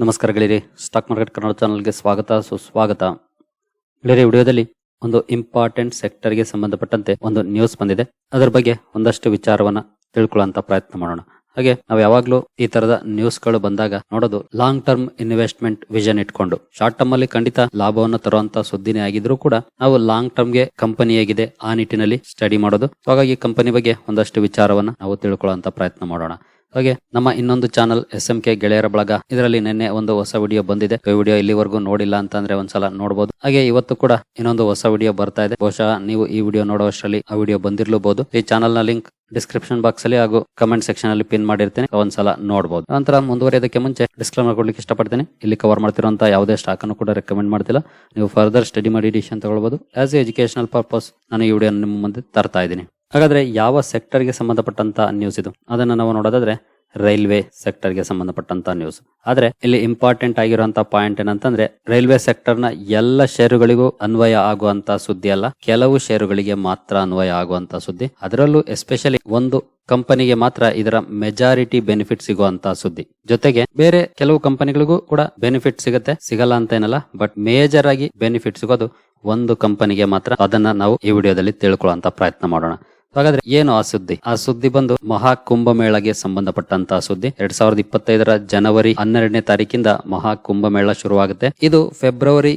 ನಮಸ್ಕಾರ ಗೆಳೆಯರಿ stock market Kannada ಚಾನಲ್ಗೆ ಸ್ವಾಗತ, ಸುಸ್ವಾಗತ. ಗೆಳೆಯರಿ, ವಿಡಿಯೋದಲ್ಲಿ ಒಂದು ಇಂಪಾರ್ಟೆಂಟ್ ಸೆಕ್ಟರ್ಗೆ ಸಂಬಂಧಪಟ್ಟಂತೆ ಒಂದು ನ್ಯೂಸ್ ಬಂದಿದೆ. ಅದರ ಬಗ್ಗೆ ಒಂದಷ್ಟು ವಿಚಾರವನ್ನ ತಿಳ್ಕೊಳ್ಳುವಂತ ಪ್ರಯತ್ನ ಮಾಡೋಣ. ಹಾಗೆ ನಾವು ಯಾವಾಗ್ಲೂ ಈ ತರದ ನ್ಯೂಸ್ಗಳು ಬಂದಾಗ ನೋಡೋದು ಲಾಂಗ್ ಟರ್ಮ್ ಇನ್ವೆಸ್ಟ್ಮೆಂಟ್ ವಿಷನ್ ಇಟ್ಕೊಂಡು. ಶಾರ್ಟ್ ಟರ್ಮ್ ಅಲ್ಲಿ ಖಂಡಿತ ಲಾಭವನ್ನು ತರುವಂತ ಸುದ್ದಿನೇ ಆಗಿದ್ರು ಕೂಡ ನಾವು ಲಾಂಗ್ ಟರ್ಮ್ಗೆ ಕಂಪನಿ ಆಗಿದೆ ಆ ನಿಟ್ಟಿನಲ್ಲಿ ಸ್ಟಡಿ ಮಾಡೋದು. ಹಾಗಾಗಿ ಕಂಪನಿ ಬಗ್ಗೆ ಒಂದಷ್ಟು ವಿಚಾರವನ್ನ ನಾವು ತಿಳ್ಕೊಳ್ಳುವಂತ ಪ್ರಯತ್ನ ಮಾಡೋಣ. ಹಾಗೆ ನಮ್ಮ ಇನ್ನೊಂದು ಚಾನಲ್ ಎಸ್ ಎಂ ಕೆ ಗೆಳೆಯರ ಬಳಗ. ಇದರಲ್ಲಿ ನಿನ್ನೆ ಒಂದು ಹೊಸ ವಿಡಿಯೋ ಬಂದಿದೆ. ಈ ವಿಡಿಯೋ ಇಲ್ಲಿವರೆಗೂ ನೋಡಿಲ್ಲ ಅಂತಂದ್ರೆ ಒಂದ್ಸಲ ನೋಡಬಹುದು ಹಾಗೆ ಇವತ್ತು ಕೂಡ ಇನ್ನೊಂದು ಹೊಸ ವಿಡಿಯೋ ಬರ್ತಾ ಇದೆ. ಬಹುಶಃ ನೀವು ಈ ವಿಡಿಯೋ ನೋಡುವಷ್ಟರಲ್ಲಿ ಆ ವಿಡಿಯೋ ಬಂದಿರಲೂಬಹುದು ಈ ಚಾನಲ್ನ ಲಿಂಕ್ ಡಿಸ್ಕ್ರಿಪ್ಷನ್ ಬಾಕ್ಸ್ ಅಲ್ಲಿ ಹಾಗೂ ಕಮೆಂಟ್ ಸೆಕ್ಷನ್ ಅಲ್ಲಿ ಪಿನ್ ಮಾಡಿರ್ತೇನೆ. ಒಂದ್ಸಲ ನೋಡಬಹುದು ನಂತರ ಮುಂದುವರಿಯೋದಕ್ಕೆ ಮುಂಚೆ ಡಿಸ್ಕ್ಲೈಮರ್ ಕೊಡ್ಲಿಕ್ಕೆ ಇಷ್ಟಪಡ್ತೇನೆ. ಇಲ್ಲಿ ಕವರ್ ಮಾಡ್ತಿರುವಂತಹ ಯಾವುದೇ ಸ್ಟಾಕ್ ಅನ್ನು ಕೂಡ ರೆಕಮೆಂಡ್ ಮಾಡ್ತಿಲ್ಲ. ನೀವು ಫರ್ದರ್ ಸ್ಟಡಿ ಮಾಡಿ ಡಿಸಿಷನ್ ತಗೊಳ್ಬಹುದು ಆಸ್ ಎ ಎಜುಕೇಶನಲ್ ಪರ್ಪಸ್ ನಾನು ಈ ವಿಡಿಯೋ ನಿಮ್ಮ ಮುಂದೆ ತರ್ತಾ ಇದ್ದೀನಿ. ಹಾಗಾದ್ರೆ ಯಾವ ಸೆಕ್ಟರ್ಗೆ ಸಂಬಂಧಪಟ್ಟಂತ ನ್ಯೂಸ್ ಇದು? ಅದನ್ನ ನಾವು ನೋಡೋದಾದ್ರೆ ರೈಲ್ವೆ ಸೆಕ್ಟರ್ಗೆ ಸಂಬಂಧಪಟ್ಟಂತ ನ್ಯೂಸ್ ಆದ್ರೆ ಇಲ್ಲಿ ಇಂಪಾರ್ಟೆಂಟ್ ಆಗಿರುವಂತ ಪಾಯಿಂಟ್ ಏನಂತಂದ್ರೆ, ರೈಲ್ವೆ ಸೆಕ್ಟರ್ನ ಎಲ್ಲ ಷೇರುಗಳಿಗೂ ಅನ್ವಯ ಆಗುವಂತ ಸುದ್ದಿ ಅಲ್ಲ, ಕೆಲವು ಷೇರುಗಳಿಗೆ ಮಾತ್ರ ಅನ್ವಯ ಆಗುವಂತ ಸುದ್ದಿ. ಅದರಲ್ಲೂ ಎಸ್ಪೆಷಲಿ ಒಂದು ಕಂಪನಿಗೆ ಮಾತ್ರ ಇದರ ಮೆಜಾರಿಟಿ ಬೆನಿಫಿಟ್ ಸಿಗುವಂತ ಸುದ್ದಿ. ಜೊತೆಗೆ ಬೇರೆ ಕೆಲವು ಕಂಪನಿಗಳಿಗೂ ಕೂಡ ಬೆನಿಫಿಟ್ ಸಿಗುತ್ತೆ, ಸಿಗಲ್ಲ ಅಂತ ಏನಲ್ಲ ಬಟ್ ಮೇಜರ್ ಆಗಿ ಬೆನಿಫಿಟ್ ಸಿಗೋದು ಒಂದು ಕಂಪನಿಗೆ ಮಾತ್ರ. ಅದನ್ನ ನಾವು ಈ ವಿಡಿಯೋದಲ್ಲಿ ತಿಳ್ಕೊಳ್ಳುವಂತ ಪ್ರಯತ್ನ ಮಾಡೋಣ. ಹಾಗಾದ್ರೆ ಏನು ಆ ಸುದ್ದಿ? ಆ ಸುದ್ದಿ ಬಂದು ಮಹಾಕುಂಭ ಮೇಳಗೆ ಸಂಬಂಧಪಟ್ಟಂತಹ ಸುದ್ದಿ. ಎರಡ್ ಸಾವಿರದ ಇಪ್ಪತ್ತೈದರ ಜನವರಿ ಹನ್ನೆರಡನೇ ತಾರೀಕಿಂದ ಮಹಾಕುಂಭ ಮೇಳ ಶುರುವಾಗುತ್ತೆ. ಇದು ಫೆಬ್ರವರಿ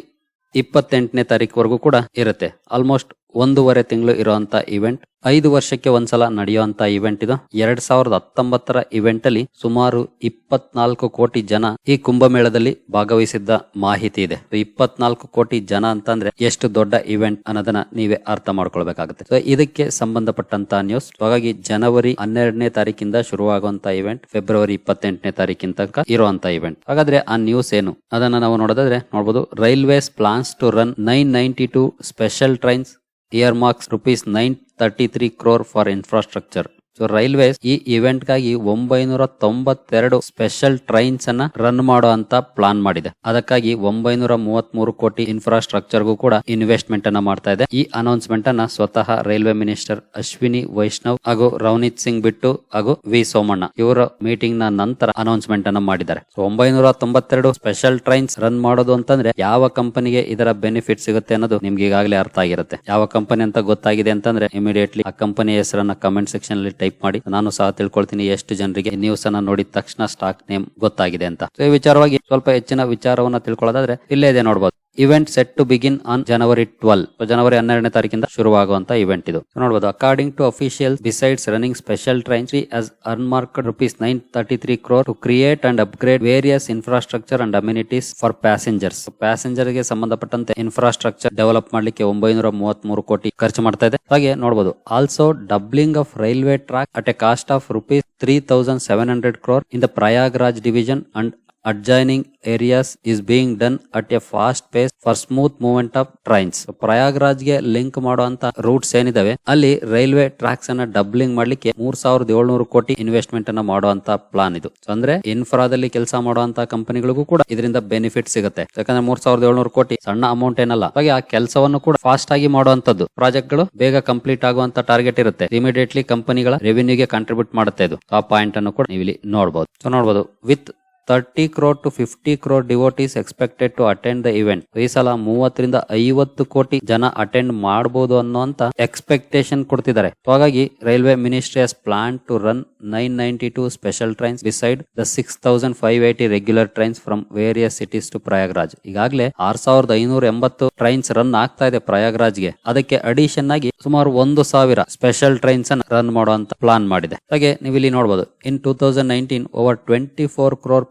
ಇಪ್ಪತ್ತೆಂಟನೇ ತಾರೀಕುವರೆಗೂ ಕೂಡ ಇರುತ್ತೆ. ಆಲ್ಮೋಸ್ಟ್ ಒಂದೂವರೆ ತಿಂಗಳು ಇರುವಂತ ಇವೆಂಟ್ ಐದು ವರ್ಷಕ್ಕೆ ಒಂದ್ಸಲ ನಡೆಯುವಂತ ಇವೆಂಟ್ ಇದು. ಎರಡ್ ಸಾವಿರದ ಹತ್ತೊಂಬತ್ತರ ಇವೆಂಟ್ ಅಲ್ಲಿ ಸುಮಾರು ಇಪ್ಪತ್ನಾಲ್ಕು ಕೋಟಿ ಜನ ಈ ಕುಂಭಮೇಳದಲ್ಲಿ ಭಾಗವಹಿಸಿದ್ದ ಮಾಹಿತಿ ಇದೆ. ಇಪ್ಪತ್ನಾಲ್ಕು ಕೋಟಿ ಜನ ಅಂತಂದ್ರೆ ಎಷ್ಟು ದೊಡ್ಡ ಇವೆಂಟ್ ಅನ್ನೋದನ್ನ ನೀವೇ ಅರ್ಥ ಮಾಡ್ಕೊಳ್ಬೇಕಾಗುತ್ತೆ. ಸೊ ಇದಕ್ಕೆ ಸಂಬಂಧಪಟ್ಟಂತ ನ್ಯೂಸ್ ಹಾಗಾಗಿ ಜನವರಿ ಹನ್ನೆರಡನೇ ತಾರೀಕಿಂದ ಶುರುವಾಗುವಂತ ಇವೆಂಟ್ ಫೆಬ್ರವರಿ ಇಪ್ಪತ್ತೆಂಟನೇ ತಾರೀಕಿನ ತನಕ ಇರುವಂತ ಇವೆಂಟ್ ಹಾಗಾದ್ರೆ ಆ ನ್ಯೂಸ್ ಏನು? ಅದನ್ನ ನಾವು ನೋಡೋದಾದ್ರೆ ನೋಡಬಹುದು railways plans to run nine ninety two special trains earmarks rupees nine thirty three crore for infrastructure so railways ಈ ಇವೆಂಟ್ಗಾಗಿ ಒಂಬೈನೂರ ತೊಂಬತ್ತೆರಡು ಸ್ಪೆಷಲ್ ಟ್ರೈನ್ಸ್ ಅನ್ನ ರನ್ ಮಾಡೋ ಅಂತ ಪ್ಲಾನ್ ಮಾಡಿದೆ. ಅದಕ್ಕಾಗಿ ಒಂಬೈನೂರ ಮೂವತ್ತ್ ಮೂರು ಕೋಟಿ ಇನ್ಫ್ರಾಸ್ಟ್ರಕ್ಚರ್ ಗೂ ಕೂಡ ಇನ್ವೆಸ್ಟ್ಮೆಂಟ್ ಅನ್ನ ಮಾಡ್ತಾ ಇದೆ. ಈ ಅನೌನ್ಸ್ಮೆಂಟ್ ಅನ್ನ ಸ್ವತಃ ರೈಲ್ವೆ ಮಿನಿಸ್ಟರ್ ಅಶ್ವಿನಿ, ವೈಷ್ಣವ್ ಹಾಗೂ ರವನೀತ್ ಸಿಂಗ್ ಬಿಟ್ಟು ಹಾಗೂ ವಿ ಸೋಮಣ್ಣ ಇವರ ಮೀಟಿಂಗ್ನ ನಂತರ ಅನೌನ್ಸ್ಮೆಂಟ್ ಅನ್ನ ಮಾಡಿದ್ದಾರೆ. ಒಂಬೈನೂರ ತೊಂಬತ್ತೆರಡು ಸ್ಪೆಷಲ್ ಟ್ರೈನ್ಸ್ ರನ್ ಮಾಡೋದು ಅಂತಂದ್ರೆ ಯಾವ ಕಂಪನಿಗೆ ಇದರ ಬೆನಿಫಿಟ್ ಸಿಗುತ್ತೆ ಅನ್ನೋದು ನಿಮ್ಗೆ ಈಗಾಗಲೇ ಅರ್ಥ ಆಗಿರುತ್ತೆ. ಯಾವ ಕಂಪನಿ ಅಂತ ಗೊತ್ತಾಗಿದೆ ಅಂತಂದ್ರೆ ಇಮಿಡಿಯೇಟ್ಲಿ ಆ ಕಂಪನಿ ಹೆಸರನ್ನ ಕಮೆಂಟ್ ಸೆಕ್ಷನ್ ಅಲ್ಲಿ ಟೈಪ್ ಮಾಡಿ. ನಾನು ಸಹ ತಿಳ್ಕೊಳ್ತೀನಿ ಎಷ್ಟು ಜನರಿಗೆ ನ್ಯೂಸ್ ಅನ್ನ ನೋಡಿದ ತಕ್ಷಣ ಸ್ಟಾಕ್ ನೇಮ್ ಗೊತ್ತಾಗಿದೆ ಅಂತ. ಈ ವಿಚಾರವಾಗಿ ಸ್ವಲ್ಪ ಹೆಚ್ಚಿನ ವಿಚಾರವನ್ನ ತಿಳ್ಕೊಳ್ಳೋದಾದ್ರೆ ಇಲ್ಲೇ ಇದೆ ನೋಡಬಹುದು event set to begin on January twelve ಜನವರಿ ಹನ್ನೆರಡನೇ ತಾರೀಕಿಂದ ಶುರುವಾಗುವಂತ ಇವೆಂಟ್ ಇದು. ನೋಡಬಹುದು according to official besides running special train as unmarked rupees nine thirty three crore to create and upgrade various infrastructure and amenities for passengers ಪ್ಯಾಸೆಂಜರ್ಗೆ ಸಂಬಂಧಪಟ್ಟಂತೆ infrastructure develop ಮಾಡಲಿಕ್ಕೆ ಒಂಬೈನೂರ ಮೂವತ್ತ್ ಮೂರು ಕೋಟಿ ಖರ್ಚು ಮಾಡ್ತಾ ಇದೆ. ಹಾಗೆ ನೋಡಬಹುದು also doubling of railway track at a cost of rupees three thousand seven hundred crore in the Prayagraj division and adjoining areas is being done at a fast pace for smooth movement of trains ಪ್ರಯಾಗರಾಜ್ಗೆ link ಮಾಡುವಂತ routes ಏನಿದಾವೆ? ಅಲ್ಲಿ railway tax ಅನ್ನ doubling ಮಾಡ್ಲಿಕ್ಕೆ ಮೂರ್ ಸಾವಿರದ ಏಳ್ನೂರು ಕೋಟಿ investment ಅನ್ನ ಮಾಡುವಂತ ಪ್ಲಾನ್ ಇದು. ಅಂದ್ರೆ ಇನ್ಫ್ರಾದಲ್ಲಿ ಕೆಲಸ ಮಾಡುವಂತ ಕಂಪನಿಗಳಿಗೂ ಕೂಡ ಇದರಿಂದ ಬೆನಿಫಿಟ್ ಸಿಗುತ್ತೆ. ಯಾಕಂದ್ರೆ ಮೂರ್ ಸಾವಿರದ ಏಳ್ನೂರು ಕೋಟಿ ಸಣ್ಣ ಅಮೌಂಟ್ ಏನಲ್ಲ. ಹಾಗೆ ಆ ಕೆಲಸವನ್ನು ಕೂಡ ಫಾಸ್ಟ್ ಆಗಿ ಮಾಡುವಂತದ್ದು ಪ್ರಾಜೆಕ್ಟ್ಗಳು ಬೇಗ ಕಂಪ್ಲೀಟ್ ಆಗುವಂತ ಟಾರ್ಗೆಟ್ ಇರುತ್ತೆ. ಇಮಿಡಿಯೇಟ್ಲಿ ಕಂಪನಿಗಳ ರೆವೆನ್ಯೂಗೆ ಕಾಂಟ್ರಿಬ್ಯೂಟ್ ಮಾಡುತ್ತೆ ಇದು. ಆ ಪಾಯಿಂಟ್ ಅನ್ನು ಕೂಡ ಇಲ್ಲಿ ನೋಡಬಹುದು ಸೊ ನೋಡಬಹುದು with thirty crore to fifty crore devotees expected to attend the event ಈ ಸಲ ಮೂವತ್ತರಿಂದ ಐವತ್ತು ಕೋಟಿ ಜನ ಅಟೆಂಡ್ ಮಾಡಬಹುದು ಅನ್ನುವಂತ ಎಕ್ಸ್ಪೆಕ್ಟೇಷನ್ ಕೊಡ್ತಿದ್ದಾರೆ. ಹಾಗಾಗಿ railway ministry plan to run nine ninety two special trains beside the six thousand five eighty regular trains from various cities to Prayagraj ಈಗಾಗಲೇ ಆರ್ ಸಾವಿರದ ಐನೂರ ಎಂಬತ್ತು ಟ್ರೈನ್ಸ್ ರನ್ ಆಗ್ತಾ ಇದೆ ಪ್ರಯಾಗ್ರಾಜ್ಗೆ ಅದಕ್ಕೆ ಅಡಿಷನ್ ಆಗಿ ಸುಮಾರು ಒಂದು ಸಾವಿರ ಸ್ಪೆಷಲ್ ಟ್ರೈನ್ಸ್ ಅನ್ನು ರನ್ ಮಾಡುವಂತ ಪ್ಲಾನ್ ಮಾಡಿದೆ. ಹಾಗೆ ನೀವು ಇಲ್ಲಿ ನೋಡಬಹುದು in two thousand nineteen over twenty four crore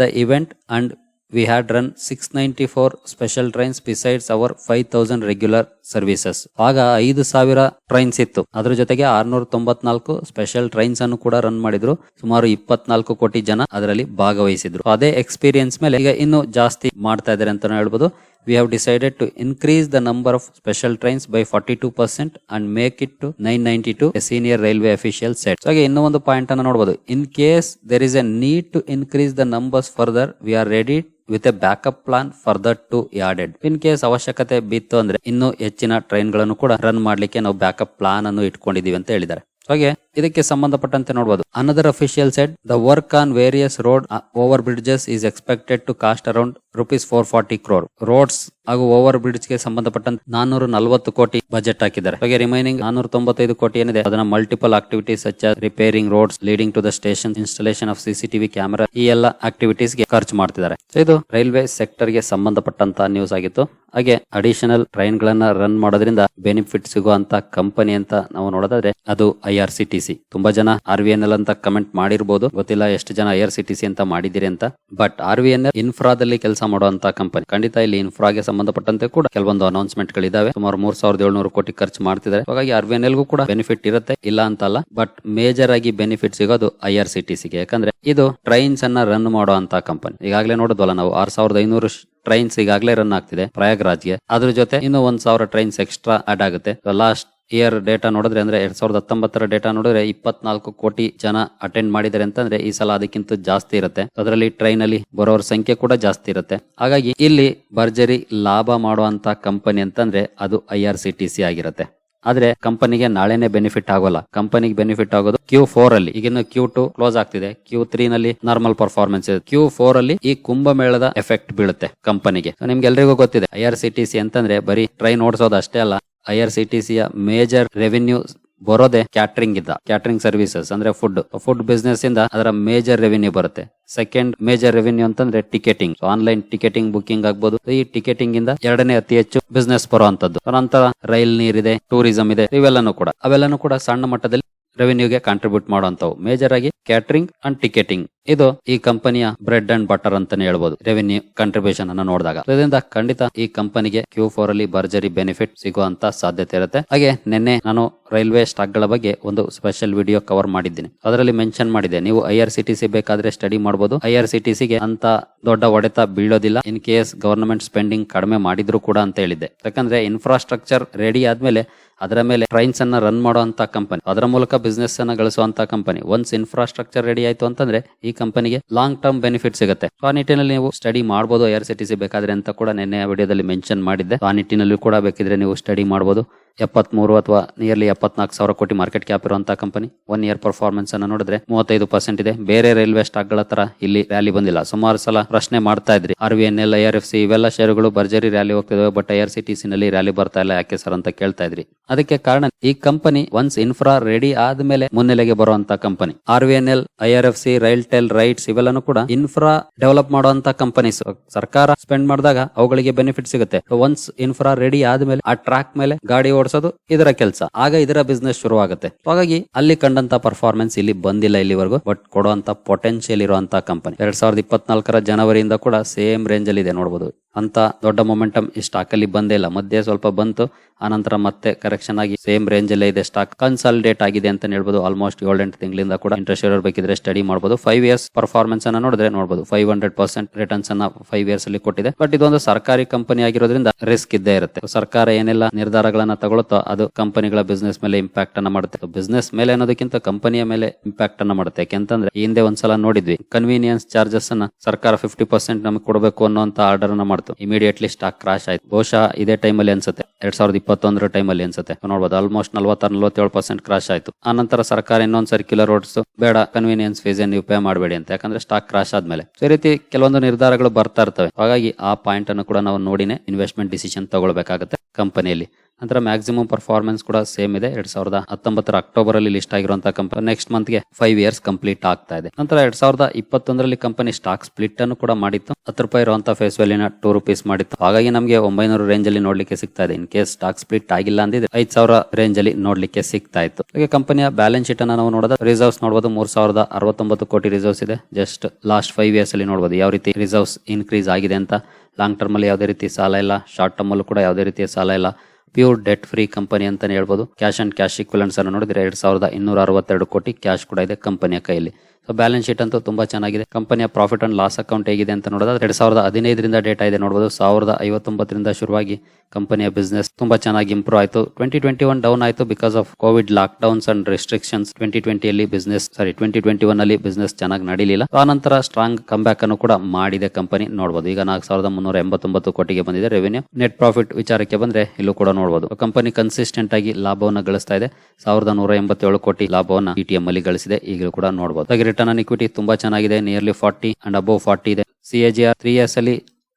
the event and we had run six ninety four special trains besides our five thousand regular services ಆಗ ಐದು ಸಾವಿರ ಟ್ರೈನ್ಸ್ ಇತ್ತು. ಅದ್ರ ಜೊತೆಗೆ ಆರ್ನೂರ ತೊಂಬತ್ನಾಲ್ಕು ಸ್ಪೆಷಲ್ ಟ್ರೈನ್ಸ್ ಅನ್ನು ಕೂಡ ರನ್ ಮಾಡಿದ್ರು. ಸುಮಾರು ಇಪ್ಪತ್ನಾಲ್ಕು ಕೋಟಿ ಜನ ಅದರಲ್ಲಿ ಭಾಗವಹಿಸಿದ್ರು. ಅದೇ ಎಕ್ಸ್ಪೀರಿಯನ್ಸ್ ಮೇಲೆ ಈಗ ಇನ್ನು ಜಾಸ್ತಿ ಮಾಡ್ತಾ ಇದ್ದಾರೆ ಅಂತ ಹೇಳ್ಬೋದು. We have decided to increase the number of special trains by 42% and make it to 992 a senior railway official said so again, ಇನ್ನೂ point ಪಾಯಿಂಟ್ ಅನ್ನು ನೋಡಬಹುದು in case there is a need to increase the numbers further we are ready with a backup plan further to added in case ಅವಶ್ಯಕತೆ ಬಿತ್ತು ಅಂದ್ರೆ ಇನ್ನೂ ಹೆಚ್ಚಿನ ಟ್ರೈನ್ಗಳನ್ನು ಕೂಡ run ಮಾಡ್ಲಿಕ್ಕೆ ನಾವು ಬ್ಯಾಕಪ್ ಪ್ಲಾನ್ ಅನ್ನು ಇಟ್ಕೊಂಡಿದೀವಿ ಅಂತ ಹೇಳಿದ್ದಾರೆ ಹಾಗೆ ಇದಕ್ಕೆ ಸಂಬಂಧಪಟ್ಟಂತೆ ನೋಡಬಹುದು another official set the work on various road over bridges is expected to cost around rupees four forty crore roads ಹಾಗೂ ಓವರ್ ಬ್ರಿಡ್ಜ್ಗೆ ಸಂಬಂಧಪಟ್ಟಂತೆ ನಾನೂರ ನಲವತ್ತು ಕೋಟಿ ಬಜೆಟ್ ಹಾಕಿದ್ದಾರೆ. ಹಾಗೆ ರಿಮೈನಿಂಗ್ ನಾನೂರ ತೊಂಬತ್ತೈದು ಕೋಟಿ ಏನಿದೆ, ಅದನ್ನ multiple activities such repairing roads leading to the station installation of CCTV camera ಈ ಎಲ್ಲ ಆಕ್ಟಿವಿಟೀಸ್ಗೆ ಖರ್ಚು ಮಾಡ್ತಿದ್ದಾರೆ. ಇದು ರೈಲ್ವೆ ಸೆಕ್ಟರ್ಗೆ ಸಂಬಂಧಪಟ್ಟಂತ ನ್ಯೂಸ್ ಆಗಿತ್ತು. ಹಾಗೆ ಅಡಿಷನಲ್ ಟ್ರೈನ್ ಗಳನ್ನ ರನ್ ಮಾಡೋದ್ರಿಂದ ಬೆನಿಫಿಟ್ ಸಿಗುವಂತ ಕಂಪನಿ ಅಂತ ನಾವು ನೋಡೋದಾದ್ರೆ ಅದು ಐ ಆರ್ ಸಿ ಟಿ ತುಂಬಾ ಜನ ಆರ್ ವಿ ಎನ್ ಎಲ್ ಅಂತ ಕಮೆಂಟ್ ಮಾಡಿರ್ಬೋದು. ಗೊತ್ತಿಲ್ಲ ಎಷ್ಟು ಜನ I R C T C ಅಂತ ಮಾಡಿದಿರಿ ಅಂತ. But R V N L ಇನ್ಫ್ರಾದಲ್ಲಿ ಕೆಲಸ ಮಾಡುವಂತ ಕಂಪನಿ. ಖಂಡಿತ ಇಲ್ಲಿ ಇನ್ಫ್ರಾಗೆ ಸಂಬಂಧಪಟ್ಟಂತೆ ಕೂಡ ಕೆಲವೊಂದು ಅನೌನ್ಸ್ಮೆಂಟ್ ಗಳಿದಾವೆ ಸುಮಾರು ಮೂರ್ ಸಾವಿರದ ಏಳ್ನೂರು ಕೋಟಿ ಖರ್ಚು ಮಾಡ್ತಿದ್ದಾರೆ. ಹಾಗಾಗಿ ಆರ್ ವಿ ಎನ್ ಎಲ್ಗೂ ಕೂಡ ಬೆನಿಫಿಟ್ ಇರುತ್ತೆ. ಇಲ್ಲ ಅಂತಲ್ಲ, ಬಟ್ ಮೇಜರ್ ಆಗಿ ಬೆನಿಫಿಟ್ ಸಿಗೋದು ಐ ಆರ್ ಸಿ ಟಿ ಸಿಗೆ ಯಾಕಂದ್ರೆ ಇದು ಟ್ರೈನ್ಸ್ ಅನ್ನ ರನ್ ಮಾಡುವಂತ ಕಂಪನಿ. ಈಗಾಗಲೇ ನೋಡಿದ್ವಲ್ಲ ನಾವು, ಆರ್ ಸಾವಿರದ ಐನೂರು ಟ್ರೈನ್ಸ್ ಈಗಾಗಲೇ ರನ್ ಆಗ್ತಿದೆ ಪ್ರಯಾಗ್ರಾಜ್ಗೆ. ಅದ್ರ ಜೊತೆ ಇನ್ನೂ ಒಂದ್ ಸಾವಿರ ಟ್ರೈನ್ಸ್ ಎಕ್ಸ್ಟ್ರಾ ಆಡ್ ಆಗುತ್ತೆ. ಲಾಸ್ಟ್ ಇಯರ್ ಡೇಟಾ ನೋಡಿದ್ರೆ ಅಂದ್ರೆ ಎರಡ್ ಸಾವಿರದ ಹತ್ತೊಂಬತ್ತರ ಡೇಟಾ ನೋಡಿದ್ರೆ ಇಪ್ಪತ್ನಾಲ್ಕು ಕೋಟಿ ಜನ ಅಟೆಂಡ್ ಮಾಡಿದ್ದಾರೆ ಅಂತಂದ್ರೆ ಈ ಸಲ ಅದಕ್ಕಿಂತ ಜಾಸ್ತಿ ಇರುತ್ತೆ. ಅದರಲ್ಲಿ ಟ್ರೈನ್ ಅಲ್ಲಿ ಬರೋರ ಸಂಖ್ಯೆ ಕೂಡ ಜಾಸ್ತಿ ಇರುತ್ತೆ. ಹಾಗಾಗಿ ಇಲ್ಲಿ ಭರ್ಜರಿ ಲಾಭ ಮಾಡುವಂತ ಕಂಪನಿ ಅಂತಂದ್ರೆ ಅದು ಐ ಆರ್ ಸಿ ಟಿ ಆಗಿರುತ್ತೆ. ಆದ್ರೆ ಕಂಪನಿಗೆ ನಾಳೆನೆ ಬೆನಿಫಿಟ್ ಆಗೋಲ್ಲ. ಕಂಪನಿಗೆ ಬೆನಿಫಿಟ್ ಆಗೋದು ಕ್ಯೂ ಫೋರ್ ಅಲ್ಲಿ. ಈಗಿನ ಕ್ಯೂ ಟು ಕ್ಲೋಸ್ ಆಗ್ತಿದೆ. ಕ್ಯೂ ತ್ರೀ ನಲ್ಲಿ ನಾರ್ಮಲ್ ಪರ್ಫಾರ್ಮೆನ್ಸ್ ಇದೆ. ಕ್ಯೂ ಫೋರ್ ಅಲ್ಲಿ ಈ ಕುಂಭಮೇಳದ ಎಫೆಕ್ಟ್ ಬೀಳುತ್ತೆ ಕಂಪನಿಗೆ ನಿಮ್ಗೆ ಎಲ್ರಿಗೂ ಗೊತ್ತಿದೆ I R C T C ಅಂತಂದ್ರೆ ಬರೀ ಟ್ರೈನ್ ಓಡಿಸೋದು ಅಷ್ಟೇ ಅಲ್ಲ ಐ ಆರ್ ಸಿ ಟಿ ಸಿಯ ಮೇಜರ್ ರೆವಿನ್ಯೂ ಬರೋದೇ ಕ್ಯಾಟ್ರಿಂಗ್ ಇದ್ದ ಕ್ಯಾಟ್ರಿಂಗ್ ಸರ್ವಿಸಸ್ ಅಂದ್ರೆ ಫುಡ್ ಫುಡ್ ಬಿಸ್ನೆಸ್ ಇಂದ ಅದರ ಮೇಜರ್ ರೆವಿನ್ಯೂ ಬರುತ್ತೆ. ಸೆಕೆಂಡ್ ಮೇಜರ್ ರೆವೆನ್ಯೂ ಅಂತಂದ್ರೆ ಟಿಕೆಟಿಂಗ್ ಆನ್ಲೈನ್ ಟಿಕೆಟಿಂಗ್ ಬುಕಿಂಗ್ ಆಗಬಹುದು ಈ ಟಿಕೆಟಿಂಗ್ ಇಂದ ಎರಡನೇ ಅತಿ ಹೆಚ್ಚು ಬಿಸ್ನೆಸ್ ಬರುವಂತದ್ದು. ನಂತರ ರೈಲ್ ನೀರಿದೆ ಟೂರಿಸಂ ಇದೆ, ಇವೆಲ್ಲನೂ ಕೂಡ. ಅವೆಲ್ಲನೂ ಕೂಡ ಸಣ್ಣ ಮಟ್ಟದಲ್ಲಿ ರೆವಿನ್ಯೂಗೆ ಕಾಂಟ್ರಿಬ್ಯೂಟ್ ಮಾಡುವಂತವು ಮೇಜರ್ ಆಗಿ ಕ್ಯಾಟ್ರಿಂಗ್ ಅಂಡ್ ಟಿಕೆಟಿಂಗ್ ಇದು ಈ ಕಂಪನಿಯ ಬ್ರೆಡ್ ಅಂಡ್ ಬಟರ್ ಅಂತಾನೆ ಹೇಳ್ಬೋದು ರೆವಿನ್ಯೂ ಕಾಂಟ್ರಿಬ್ಯೂಷನ್ ಅನ್ನು ನೋಡಿದಾಗ. ಇದರಿಂದ ಖಂಡಿತ ಈ ಕಂಪನಿಗೆ ಕ್ಯೂ ಫೋರ್ ಅಲ್ಲಿ ಭರ್ಜರಿ ಬೆನಿಫಿಟ್ ಸಿಗುವಂತ ಸಾಧ್ಯತೆ ಇರುತ್ತೆ. ಹಾಗೆ ನಿನ್ನೆ ನಾನು ರೈಲ್ವೆ ಸ್ಟಾಕ್ಗಳ ಬಗ್ಗೆ ಒಂದು ಸ್ಪೆಷಲ್ ವಿಡಿಯೋ ಕವರ್ ಮಾಡಿದ್ದೀನಿ. ಅದರಲ್ಲಿ ಮೆನ್ಷನ್ ಮಾಡಿದೆ, ನೀವು I R C T C ಬೇಕಾದ್ರೆ ಸ್ಟಡಿ ಮಾಡಬಹುದು ಐ ಆರ್ ಸಿ ಟಿ ಸಿಗೆ ಅಂತ ದೊಡ್ಡ ಒಡೆತ ಬೀಳೋದಿಲ್ಲ. ಇನ್ ಕೇಸ್ ಗವರ್ನಮೆಂಟ್ ಸ್ಪೆಂಡಿಂಗ್ ಕಡಿಮೆ ಮಾಡಿದ್ರು ಕೂಡ ಅಂತ ಹೇಳಿದ್ದೆ. ಯಾಕಂದ್ರೆ ಇನ್ಫ್ರಾಸ್ಟ್ರಕ್ಚರ್ ರೆಡಿ ಆದ್ಮೇಲೆ ಅದರ ಮೇಲೆ ಟ್ರೈನ್ಸ್ ಅನ್ನ ರನ್ ಮಾಡುವಂತ ಕಂಪನಿ ಅದರ ಮೂಲಕ ಬಿಸ್ನೆಸ್ ಅನ್ನ ಗಳಿಸುವಂತ ಕಂಪನಿ ಒನ್ಸ್ ಇನ್ಫ್ರಾಸ್ಟ್ರಕ್ಚರ್ ರೆಡಿ ಆಯ್ತು ಅಂತಂದ್ರೆ ಈ ಕಂಪನಿಗೆ ಲಾಂಗ್ ಟರ್ಮ್ ಬೆನಿಫಿಟ್ ಸಿಗುತ್ತೆ. ಆ ನಿಟ್ಟಿನಲ್ಲಿ ನೀವು ಸ್ಟಡಿ ಮಾಡಬಹುದು I R C T C ಬೇಕಾದ್ರೆ ಅಂತ ಕೂಡ ನಿನ್ನೆ ವಿಡಿಯೋದಲ್ಲಿ ಮೆನ್ಷನ್ ಮಾಡಿದ್ದೆ. ಆ ನಿಟ್ಟಿನಲ್ಲಿ ಕೂಡ ಬೇಕಿದ್ರೆ ನೀವು ಸ್ಟಡಿ ಮಾಡಬಹುದು ಎಪ್ಪತ್ಮೂರು ಅಥವಾ ನಿಯರ್ಲಿ ಎಪ್ಪತ್ನಾಲ್ಕು ಸಾವಿರ ಕೋಟಿ ಮಾರ್ಕೆಟ್ ಕ್ಯಾಪ್ ಇರುವಂತಹ ಕಂಪನಿ ಒನ್ ಇಯರ್ ಪರ್ಫಾರ್ಮೆನ್ಸ್ ಅನ್ನು ನೋಡಿದ್ರೆ ಮೂವತ್ತೈದು ಪರ್ಸೆಂಟ್ ಇದೆ. ಬೇರೆ ರೈಲ್ವೆ ಸ್ಟಾಕ್ಗಳ ತರ ಇಲ್ಲಿ ರ್ಯಾಲಿ ಬಂದಿಲ್ಲ. ಸುಮಾರು ಸಲ ಪ್ರಶ್ನೆ ಮಾಡ್ತಾ ಇದ್ರಿ. R V N L I R F C ಇವೆಲ್ಲ ಶೇರುಗಳು ಭರ್ಜರಿ rally ಹೋಗ್ತಿದಾವೆ but I R C T C ನಲ್ಲಿ ರ್ಯಾಲಿ ಬರ್ತಾ ಇಲ್ಲ. ಯಾಕೆ ಸರ್ ಅಂತ ಕೇಳ್ತಾ ಇದ್ರಿ. ಅದಕ್ಕೆ ಕಾರಣ ಈ ಕಂಪನಿ ಒನ್ಸ್ ಇನ್ಫ್ರಾ ರೆಡಿ ಆದ್ಮೇಲೆ ಮುನ್ನೆಲೆಗೆ ಬರುವಂತಹ company R V N L I R F C RailTel RITES ಇವೆಲ್ಲನೂ ಕೂಡ ಇನ್ಫ್ರಾ ಡೆವಲಪ್ ಮಾಡುವಂತ ಕಂಪನೀಸ್ ಸರ್ಕಾರ ಸ್ಪೆಂಡ್ ಮಾಡಿದಾಗ ಅವುಗಳಿಗೆ ಬೆನಿಫಿಟ್ ಸಿಗುತ್ತೆ. ಒನ್ಸ್ ಇನ್ಫ್ರಾ ರೆಡಿ ಆದ್ಮೇಲೆ ಆ ಟ್ರ್ಯಾಕ್ ಮೇಲೆ ಗಾಡಿ ಓಡಿಸೋದು ಇದರ ಕೆಲಸ. ಆಗ ಇದರ ಬಿಸ್ನೆಸ್ ಶುರು ಆಗುತ್ತೆ ಹಾಗಾಗಿ ಅಲ್ಲಿ ಕಂಡಂತ ಪರ್ಫಾರ್ಮೆನ್ಸ್ ಇಲ್ಲಿ ಬಂದಿಲ್ಲ ಇಲ್ಲಿವರೆಗೂ ಬಟ್ ಕೊಡುವಂತ ಪೊಟೆನ್ಶಿಯಲ್ ಇರುವಂತ ಕಂಪನಿ ಎರಡ್ ಸಾವಿರದ ಇಪ್ಪತ್ನಾಲ್ಕರ ಜನವರಿಯಿಂದ ಕೂಡ ಸೇಮ್ ರೇಂಜ್ ಅಲ್ಲಿ ಇದೆ ನೋಡಬಹುದು ಅಂತ ದೊಡ್ಡ ಮೊಮೆಂಟಮ್ ಈ ಸ್ಟಾಕ್ ಅಲ್ಲಿ ಬಂದೇ ಇಲ್ಲ. ಮಧ್ಯೆ ಸ್ವಲ್ಪ ಬಂತು, ಆನಂತರ ಮತ್ತೆ ಕರೆಕ್ಷನ್ ಆಗಿ ಸೇಮ್ ರೇಂಜ್ ಅಲ್ಲೇ ಇದೆ ಸ್ಟಾಕ್ ಕನ್ಸಾಲಿಡೇಟ್ ಆಗಿದೆ ಅಂತ ಹೇಳ್ಬೋದು. ಆಲ್ಮೋಸ್ಟ್ ಏಳೆಂಟು ತಿಂಗಳಿಂದ ಕೂಡ ಇಂಟ್ರೆಸ್ಟ್ ಇರಬೇಕಿದ್ರೆ ಸ್ಟಡಿ ಮಾಡಬಹುದು ಫೈವ್ ಇಯರ್ಸ್ ಪರ್ಫಾರ್ಮೆನ್ಸ್ ಅನ್ನ ನೋಡಿದ್ರೆ ನೋಡಬಹುದು ಫೈವ್ ಹಂಡ್ರೆಡ್ ಪರ್ಸೆಂಟ್ ರಿಟರ್ನ್ಸ್ ಅನ್ನ ಫೈವ್ ಇಯರ್ಸ್ ಅಲ್ಲಿ ಕೊಟ್ಟಿದೆ. ಬಟ್ ಇದೊಂದು ಸರ್ಕಾರಿ ಕಂಪನಿ ಆಗಿರೋದ್ರಿಂದ ರಿಸ್ಕ್ ಇದ್ದೇ ಇರುತ್ತೆ. ಸರ್ಕಾರ ಏನೆಲ್ಲ ನಿರ್ಧಾರಗಳನ್ನ ತಗೊಳುತ್ತೋ ಅದು ಕಂಪನಿಗಳ ಬಿಸ್ನೆಸ್ ಮೇಲೆ ಇಂಪ್ಯಾಕ್ಟ್ ಅನ್ನ ಮಾಡುತ್ತೆ. ಬಿಸ್ನೆಸ್ ಮೇಲೆ ಅನ್ನೋದಕ್ಕಿಂತ ಕಂಪನಿಯ ಮೇಲೆ ಇಂಪ್ಯಾಕ್ಟ್ ಅನ್ನ ಮಾಡುತ್ತೆ. ಯಾಕೆಂತಂದ್ರೆ ಹಿಂದೆ ಒಂದ್ಸಲ ನೋಡಿದ್ವಿ. ಕನ್ವೀನಿಯನ್ಸ್ ಚಾರ್ಜಸ್ ಅನ್ನ ಸರ್ಕಾರ ಫಿಫ್ಟಿ ಪರ್ಸೆಂಟ್ ನಮಗೆ ಕೊಡಬೇಕು ಅನ್ನೋ ಆರ್ಡರ್ ಅನ್ನ ಮಾಡ್ತು ಇಮಿಡಿಯೇಟ್ಲಿ ಸ್ಟಾಕ್ ಕ್ರಾಶ್ ಆಯ್ತು. ಬಹುಶಃ ಇದೇ ಅಲ್ಲಿ ಅನ್ಸುತ್ತೆ. ಎರಡ್ ಸಾವಿರದ ಇಪ್ಪತ್ತೊಂದರ ಟೈಮ್ ಅಲ್ಲಿ ಅನ್ಸುತ್ತೆ. ನೋಡಬಹುದು ಆಲ್ಮೋಸ್ಟ್ ನಲ್ವತ್ತಾರು, ನಲ್ವತ್ತೇಳು ಪರ್ಸೆಂಟ್ ಕ್ರಾಶ್ ಆಯ್ತು. ಆ ನಂತರ ಸರ್ಕಾರ ಇನ್ನೊಂದು ಸರ್ಕ್ಯುಲರ್ ರೋಡ್ಸ್ ಬೇಡ ಕನ್ವೀನಿಯನ್ಸ್ ಫೀಸ್ ನೀವು ಪೇ ಮಾಡಬೇಡಿ ಅಂತ. ಯಾಕಂದ್ರೆ ಸ್ಟಾಕ್ ಕ್ರಾಶ್ ಆದ್ಮೇಲೆ. ಈ ರೀತಿ ಕೆಲವೊಂದು ನಿರ್ಧಾರಗಳು ಬರ್ತಾ ಇರ್ತವೆ. ಹಾಗಾಗಿ ಆ ಪಾಯಿಂಟ್ ಅನ್ನು ಕೂಡ ನಾವು ನೋಡಿನೇ ಇನ್ವೆಸ್ಟ್ಮೆಂಟ್ ಡಿಸಿಷನ್ ತಗೊಳ್ಬೇಕಾಗುತ್ತೆ. ಕಂಪನಿಯಲ್ಲಿ. ನಂತರ ಮ್ಯಾಕ್ಸಿಮಮ್ ಪರ್ಫಾರ್ಮೆನ್ಸ್ ಕೂಡ ಸೇಮ್ ಇದೆ. ಎರಡ್ ಸಾವಿರದ ಹತ್ತೊಂಬತ್ತರ ಅಕ್ಟೋಬರ್ ಅಲ್ಲಿ ಲಿಸ್ಟ್ ಆಗಿರುವಂತಹ ಕಂಪನಿ ನೆಕ್ಸ್ಟ್ ಮಂತ್ಗೆ ಫೈವ್ ಇಯರ್ಸ್ ಕಂಪ್ಲೀಟ್ ಆಗ್ತಾ ಇದೆ. ನಂತರ ಎರಡ್ ಸಾವಿರದ ಇಪ್ಪತ್ತೊಂದರಲ್ಲಿ ಕಂಪನಿ ಸ್ಟಾಕ್ ಸ್ಪ್ಲಿಟ್ ಅನ್ನು ಕೂಡ ಮಾಡಿತ್ತು. ಹತ್ತು ರೂಪಾಯಿ ಇರುವಂತಹ ಫೇಸ್ ವ್ಯಾಲ್ಯೂನ ಟೂ ರುಪೀಸ್ ಮಾಡಿತ್ತು. ಹಾಗಾಗಿ ನಮಗೆ ಒಂಬೈನೂರು ರೇಂಜ್ ಅಲ್ಲಿ ನೋಡ್ಲಿಕ್ಕೆ ಸಿಗ್ತಾ ಇದೆ. ಇನ್ ಕೇಸ್ ಸ್ಟಾಕ್ ಸ್ಪ್ಲಿಟ್ ಆಗಿಲ್ಲ ಅಂದಿದ್ರೆ ಐದ್ ಸಾವಿರ ರೇಂಜ್ ಅಲ್ಲಿ ನೋಡ್ಲಿಕ್ಕೆ ಸಿಗ್ತಾ ಇತ್ತು. ಹಾಗೆ ಕಂಪನಿಯ ಬ್ಯಾಲೆನ್ಸ್ ಶೀಟ್ ಅನ್ನು ನಾವು ನೋಡೋದು ರಿಸರ್ವ್ಸ್ ನೋಡಬಹುದು ಮೂರ್ ಸಾವಿರದ ಅರವತ್ತೊಂಬತ್ತು ಕೋಟಿ ರಿಸರ್ವ್ಸ್ ಇದೆ. ಜಸ್ಟ್ ಲಾಸ್ಟ್ ಫೈವ್ ಇಯರ್ಸ್ ಅಲ್ಲಿ ನೋಡಬಹುದು ಯಾವ ರೀತಿ ರಿಸರ್ವ್ಸ್ ಇನ್ಕ್ರೀಸ್ ಆಗಿದೆ ಅಂತ ಲಾಂಗ್ ಟರ್ಮಲ್ಲಿ ಯಾವುದೇ ರೀತಿ ಸಾಲ ಇಲ್ಲ. ಶಾರ್ಟ್ ಟರ್ಮಲ್ಲೂ ಕೂಡ ಯಾವುದೇ ರೀತಿಯ ಸಾಲ ಇಲ್ಲ. ಪ್ಯೂರ್ ಡೆಟ್ ಫ್ರೀ ಕಂಪನಿ ಅಂತಲೇ ಹೇಳ್ಬೋದು. ಕ್ಯಾಶ್ ಅಂಡ್ ಕ್ಯಾಶ್ ಇಕ್ವಿಲೆನ್ಸ್ ಅನ್ನು ನೋಡಿದ್ರೆ ಎರಡು ಸಾವಿರದ ಇನ್ನೂರ ಅರವತ್ತೆರಡು ಕೋಟಿ ಕ್ಯಾಶ್ ಕೂಡ ಇದೆ ಕಂಪನಿಯ ಕೈಯಲ್ಲಿ. ಬ್ಯಾಲೆನ್ಸ್ ಶೀಟ್ ಅಂತೂ ತುಂಬಾ ಚೆನ್ನಾಗಿದೆ. ಕಂಪನಿಯ ಪ್ರಾಫಿಟ್ ಅಂಡ್ ಲಾಸ್ ಅಕೌಂಟ್ ಹೇಗಿದೆ ಅಂತ ನೋಡೋದಾದ್ರೆ ಎರಡ್ ಸಾವಿರದ ಹದಿನೈದರಿಂದ ಡೇಟಾ ಇದೆ ನೋಡಬಹುದು ಸಾವಿರದ ಐವತ್ತೊಂಬತ್ತರಿಂದ ಶುರುವಾಗಿ ಕಂಪನಿಯ ಬಿಸ್ನೆಸ್ ತುಂಬಾ ಚೆನ್ನಾಗಿ ಇಂಪ್ರೂವ್ ಆಯಿತು. ಟ್ವೆಂಟಿ ಟ್ವೆಂಟಿ ಒನ್ ಡೌನ್ ಆಯಿತು because of Covid lockdowns and restrictions twenty ಟ್ವೆಂಟಿಯಲ್ಲಿ business sorry twenty twenty one ಅಲ್ಲಿ ಬಿಸ್ನೆಸ್ ಚೆನ್ನಾಗಿ ನಡೀಲಿಲ್ಲ ಆನಂತರ ಸ್ಟ್ರಾಂಗ್ ಕಂಬ್ಯಾಕ್ ಅನ್ನು ಕೂಡ ಮಾಡಿದೆ ಕಂಪನಿ ನೋಡಬಹುದು ಈಗ ನಾಲ್ಕು ಸಾವಿರದ ಮುನ್ನೂರ ಎಂಬತ್ತೊಂಬತ್ತು ಕೋಟಿಗೆ ಬಂದಿದೆ ರೆವೆನ್ಯೂ ನೆಟ್ ಪ್ರಾಫಿಟ್ ವಿಚಾರಕ್ಕೆ ಬಂದ್ರೆ ಇಲ್ಲೂ ಕೂಡ ನೋಡಬಹುದು ಕಂಪನಿ ಕನ್ಸಿಸ್ಟೆಂಟ್ ಆಗಿ ಲಾಭವನ್ನು ಗಳಿಸ್ತಾ ಇದೆ. ಸಾವಿರದ ನೂರ ಎಂಬತ್ತೇಳು ಕೋಟಿ ಲಾಭವನ್ನು ಇಟಿಎಂ ಅಲ್ಲಿ ಗಳಿಸಿದೆ. ಈಗಲೂ ಕೂಡ ನೋಡಬಹುದು ರಿಟರ್ನ್ ಆನ್ ಇಕ್ವಿಟಿ ತುಂಬಾ ಚೆನ್ನಾಗಿದೆ nearly forty and above forty ಇದೆ. C A G R three years ಅಲ್ಲಿ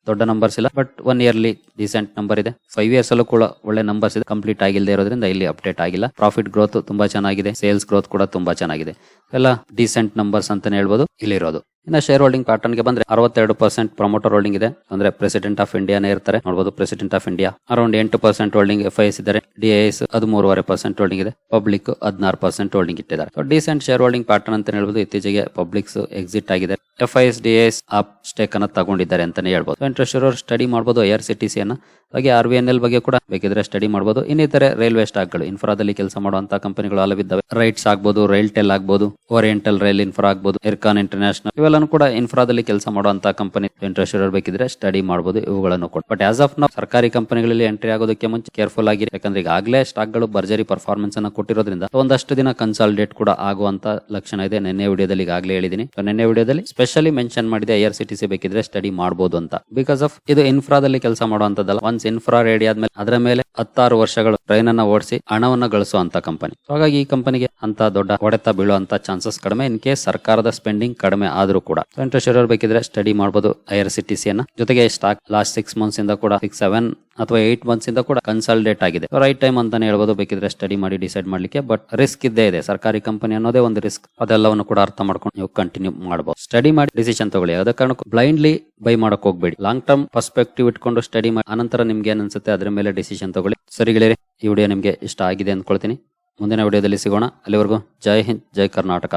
ದೊಡ್ಡ ನಂಬರ್ಸ್ ಇಲ್ಲ but one yearly decent number ಇದೆ. ಫೈವ್ ಇಯರ್ಸ್ ಅಲ್ಲೂ ಕೂಡ ಒಳ್ಳೆ ನಂಬರ್ಸ್ ಇದೆ ಕಂಪ್ಲೀಟ್ ಆಗಿಲ್ಲದೆ ಇರೋದ್ರಿಂದ ಇಲ್ಲಿ ಅಪ್ಡೇಟ್ ಆಗಿಲ್ಲ. ಪ್ರಾಫಿಟ್ ಗ್ರೋತ್ ತುಂಬಾ ಚೆನ್ನಾಗಿದೆ ಸೇಲ್ಸ್ ಗ್ರೋತ್ ಕೂಡ ತುಂಬಾ ಚೆನ್ನಾಗಿದೆ. ಎಲ್ಲ ಡಿಸೆಂಟ್ ನಂಬರ್ಸ್ ಅಂತಾನೆ ಹೇಳ್ಬೋದು, ಇಲ್ಲಿರೋದು. ಇನ್ನು ಶೇರ್ ಹೋಲ್ಡಿಂಗ್ ಪ್ಯಾಟರ್ನ್ಗೆ ಬಂದ್ರೆ ಅರವತ್ತೆರಡು ಪರ್ಸೆಂಟ್ ಪ್ರಮೋಟರ್ ಹೋಲ್ಡಿಂಗ್ ಇದೆ. ಅಂದ್ರೆ ಪ್ರೆಸಿಡೆಂಟ್ ಆಫ್ ಇಂಡಿಯಾನೇ ಇರ್ತಾರೆ. ನೋಡಬಹುದು ಪ್ರೆಸಿಡೆಂಟ್ ಆಫ್ ಇಂಡಿಯಾ ಅರೌಂಡ್ ಎಂಟು ಪರ್ಸೆಂಟ್ ಹೋಲ್ಡಿಂಗ್ ಎಫ್ ಐಎಸ್ ಇದ್ದಾರೆ. ಡಿಐಎಸ್ ಹದಿಮೂರುವರೆ ಪರ್ಸೆಂಟ್ ಹೋಲ್ಡಿಂಗ್ ಇದೆ. ಪಬ್ಲಿಕ್ ಹದಿನಾರು ಪರ್ಸೆಂಟ್ ಹೋಲ್ಡಿಂಗ್ ಇಟ್ಟಿದ್ದಾರೆ. ಡಿಸೆಂಟ್ ಶೇರ್ ಹೋಲ್ಡಿಂಗ್ ಪ್ಯಾಟರ್ನ್ ಅಂತ ಹೇಳ್ಬೋದು. ಇತ್ತೀಚೆಗೆ ಪಬ್ಲಿಕ್ಸ್ ಎಕ್ಸಿಟ್ ಆಗಿದೆ. F IIs S D S up stake ಅನ್ನ ತಗೊಂಡಿದ್ದಾರೆ ಅಂತಾನೆ ಹೇಳ್ಬೋದು. ಇಂಟ್ರೆಸ್ಟ್ ಇರೋರು ಸ್ಟಡಿ ಮಾಡಬಹುದು I R C T C ಅನ್ನ. ಹಾಗೆ ಆರ್ ವಿ ಎನ್ ಎಲ್ ಬಗ್ಗೆ ಕೂಡ ಬೇಕಿದ್ರೆ ಸ್ಟಡಿ ಮಾಡಬಹುದು ಇನ್ನಿತರೆ ರೈಲ್ವೆ ಸ್ಟಾಕ್ಗಳು ಇನ್ಫ್ರಾದಲ್ಲಿ ಕೆಲಸ ಮಾಡುವಂತಹ ಕಂಪನಿಗಳು ಹಲವಿದ್ದಾವೆ ರೈಟ್ಸ್ ಆಗ್ಬೋದು ರೈಲ್ ಟೆಲ್ ಆಗ್ಬೋದು ಓರಿಯೆಂಟಲ್ ರೈಲ್ ಇನ್ಫ್ರಾ ಆಗ್ಬೋದು ಇರ್ಕಾನ್ ಇಂಟರ್ನ್ಯಾಷನಲ್ ಇವೆಲ್ಲನೂ ಕೂಡ ಇನ್ಫ್ರಾದಲ್ಲಿ ಕೆಲಸ ಮಾಡುವಂತಹ ಕಂಪನಿ ಇಂಟ್ರೆಸ್ಟ್ ಇರಬೇಕಿದ್ರೆ ಬೇಕಿದ್ರೆ ಸ್ಟಡಿ ಮಾಡಬಹುದು ಇವುಗಳನ್ನು ಕೊಟ್ಟು ಬಟ್ ಆಸ್ ಆಫ್ ನಾವು ಸರ್ಕಾರಿ ಕಂಪನಿಗಳಲ್ಲಿ ಎಂಟ್ರಿ ಆಗೋದಕ್ಕೆ ಮುಂಚೆ ಕೇರ್ಫುಲ್ ಆಗಿರಿ ಯಾಕಂದ್ರೆ ಈಗಾಗಲೇ ಸ್ಟಾಕ್ಗಳು ಭರ್ಜರಿ ಪರ್ಫಾರ್ಮೆನ್ಸ್ ಅನ್ನ ಕೊಟ್ಟಿರೋದ್ರಿಂದ ಒಂದಷ್ಟು ದಿನ ಕನ್ಸಾಲಿಡೇಟ್ ಕೂಡ ಆಗುವಂತ ಲಕ್ಷಣ ಇದೆ ನಿನ್ನೆ ವಿಡಿಯೋದಲ್ಲಿ ಈಗಾಗಲೇ ಹೇಳಿದೀನಿ. ನಿನ್ನೆ ವಿಡಿಯೋದಲ್ಲಿ ಸ್ಪೆಷಲಿ ಮೆನ್ಷನ್ ಮಾಡಿದೆ I R C T C ಬೇಕಿದ್ರೆ ಸ್ಟಡಿ ಮಾಡಬಹುದು ಅಂತ. ಬಿಕಾಸ್ ಆಫ್ ಇದು ಇನ್ಫ್ರಾದಲ್ಲಿ ಕೆಲಸ ಮಾಡುವಂತದ್ದಲ್ಲ ಒನ್ಸ್ ಇನ್ಫ್ರಾ ರೆಡಿ ಆದ್ಮೇಲೆ ಅದರ ಮೇಲೆ ಹತ್ತಾರು ವರ್ಷಗಳು ಟ್ರೈನ್ ಅನ್ನ ಓಡಿಸಿ ಹಣವನ್ನ ಗಳಿಸುವಂತ ಕಂಪನಿ ಹಾಗಾಗಿ ಈ ಕಂಪನಿಗೆ ಅಂತ ದೊಡ್ಡ ಹೊಡೆತ ಬೀಳುವಂತ ಚಾನ್ಸಸ್ ಕಡಿಮೆ. ಇನ್ ಕೇಸ್ ಸರ್ಕಾರದ ಸ್ಪೆಂಡಿಂಗ್ ಕಡಿಮೆ ಆದ್ರೂ ಕೂಡ. ಇಂಟ್ರೆಸ್ಟ್ ಇರೋರು ಬೇಕಿದ್ರೆ ಸ್ಟಡಿ ಮಾಡಬಹುದು I R C T C ಅನ್ನ. ಜೊತೆಗೆ ಸ್ಟಾಕ್ ಲಾಸ್ಟ್ ಸಿಕ್ಸ್ ಮಂತ್ಸ್ ಇಂದ ಕೂಡ ಸಿಕ್ಸ್ ಸೆವೆನ್ ಅಥವಾ ಏಟ್ ಮಂತ್ಸ್ ಇಂದ ಕೂಡ ಕನ್ಸಲ್ಟೇಟ್ ಆಗಿದೆ. ರೈಟ್ ಟೈಮ್ ಅಂತಾನೆ ಹೇಳ್ಬೋದು, ಬೇಕಿದ್ರೆ ಸ್ಟಡಿ ಮಾಡಿ ಡಿಸೈಡ್ ಮಾಡ್ಲಿಕ್ಕೆ ಬಟ್ ರಿಸ್ಕ್ ಇದ್ದೇ ಇದೆ. ಸರ್ಕಾರಿ ಕಂಪನಿ ಅನ್ನೋದೇ ಒಂದು ರಿಸ್ಕ್ ಅದೆಲ್ಲವನ್ನು ಕೂಡ ಅರ್ಥ ಮಾಡ್ಕೊಂಡು ನೀವು ಕಂಟಿನ್ಯೂ ಮಾಡಬಹುದು ಸ್ಟಡಿ ಮಾಡಿ ಡಿಸಿಷನ್ ತಗೊಳ್ಳಿ. ಅದ ಕಾರಣಕ್ಕೂ ಬ್ಲೈಂಡ್ಲಿ ಬೈ ಮಾಡಕ್ ಹೋಗ್ಬೇಡಿ. ಲಾಂಗ್ ಟರ್ಮ್ ಪರ್ಸ್ಪೆಕ್ಟಿವ್ ಇಟ್ಕೊಂಡು ಸ್ಟಡಿ ಮಾಡಿ ಅನಂತರ ನಿಮ್ಗೆ ಏನ್ ಅನ್ಸುತ್ತೆ ಅದ್ರ ಮೇಲೆ ಡಿಸಿಷನ್ ತಗೊಳ್ಳಿ. ಸರಿ ಗೆಳೆಯರೆ, ಈ ವಿಡಿಯೋ ನಿಮ್ಗೆ ಇಷ್ಟ ಆಗಿದೆ ಅಂದ್ಕೊಳ್ತೀನಿ. ಮುಂದಿನ ವಿಡಿಯೋದಲ್ಲಿ ಸಿಗೋಣ. ಅಲ್ಲಿವರೆಗೂ ಜೈ ಹಿಂದ್, ಜೈ ಕರ್ನಾಟಕ.